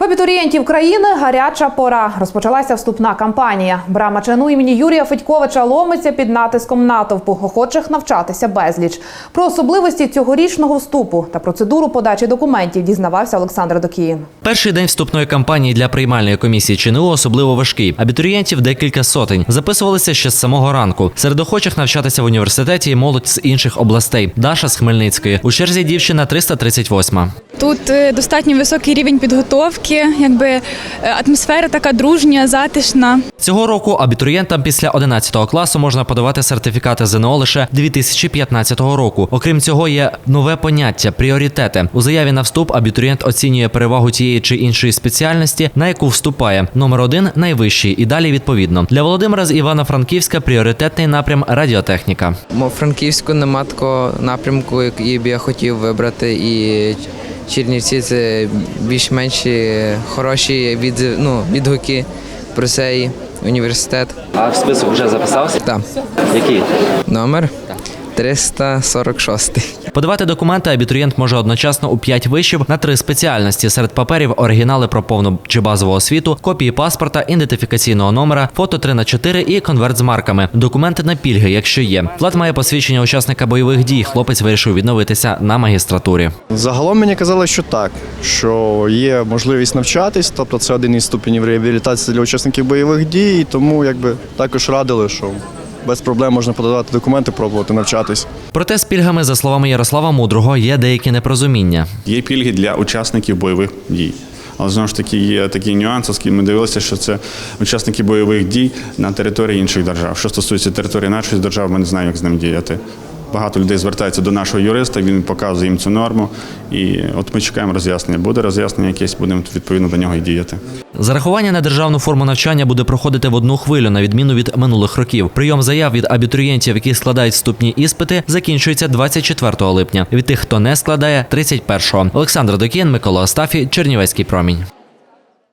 В абітурієнтів країни гаряча пора. Розпочалася вступна кампанія. Брама ЧНУ імені Юрія Федьковича ломиться під натиском натовпу, охочих навчатися безліч. Про особливості цьогорічного вступу та процедуру подачі документів дізнавався Олександр Докіїн. Перший день вступної кампанії для приймальної комісії ЧНУ особливо важкий. Абітурієнтів декілька сотень. Записувалися ще з самого ранку. Серед охочих навчатися в університеті молодь з інших областей. Даша з Хмельницької. У черзі дівчина 338. Тут е, достатньо високий рівень підготовки, якби е, атмосфера така дружня, затишна. Цього року абітурієнтам після 11 класу можна подавати сертифікати ЗНО лише 2015 року. Окрім цього, є нове поняття пріоритети. У заяві на вступ абітурієнт оцінює перевагу тієї чи іншої спеціальності, на яку вступає. Номер один найвищий і далі відповідно. Для Володимира з Івано-Франківська пріоритетний напрям радіотехніка. Мо Франківську нема такого напрямку, який б я хотів вибрати, і Чернівці це більш-менш хороші від, ну, відгуки про цей університет. А в список вже записався? Так, Який? номер 346. Подавати документи абітурієнт може одночасно у 5 вишів на три спеціальності. Серед паперів оригінали про повну чи базову освіту, копії паспорта, ідентифікаційного номера, фото 3 на 4 і конверт з марками. Документи на пільги, якщо є. Влад має посвідчення учасника бойових дій. Хлопець вирішив відновитися на магістратурі. Загалом мені казали, що так, що є можливість навчатись, тобто це один із ступенів реабілітації для учасників бойових дій, тому якби також радили, що без проблем можна подавати документи, пробувати навчатись. Проте з пільгами, за словами Ярослава Мудрого, є деякі непорозуміння. Є пільги для учасників бойових дій. Але знову ж таки є такі нюанси, оскільки ми дивилися, що це учасники бойових дій на території інших держав. Що стосується території нашої держави, ми не знаємо, як з ним діяти. Багато людей звертається до нашого юриста, він показує їм цю норму. І от ми чекаємо роз'яснення. Буде роз'яснення якесь, будемо відповідно до нього і діяти. Зарахування на державну форму навчання буде проходити в одну хвилю, на відміну від минулих років. Прийом заяв від абітурієнтів, які складають вступні іспити, закінчується 24 липня. Від тих, хто не складає, 31-го. Олександр Докін, Микола Остафій, Чернівецький промінь.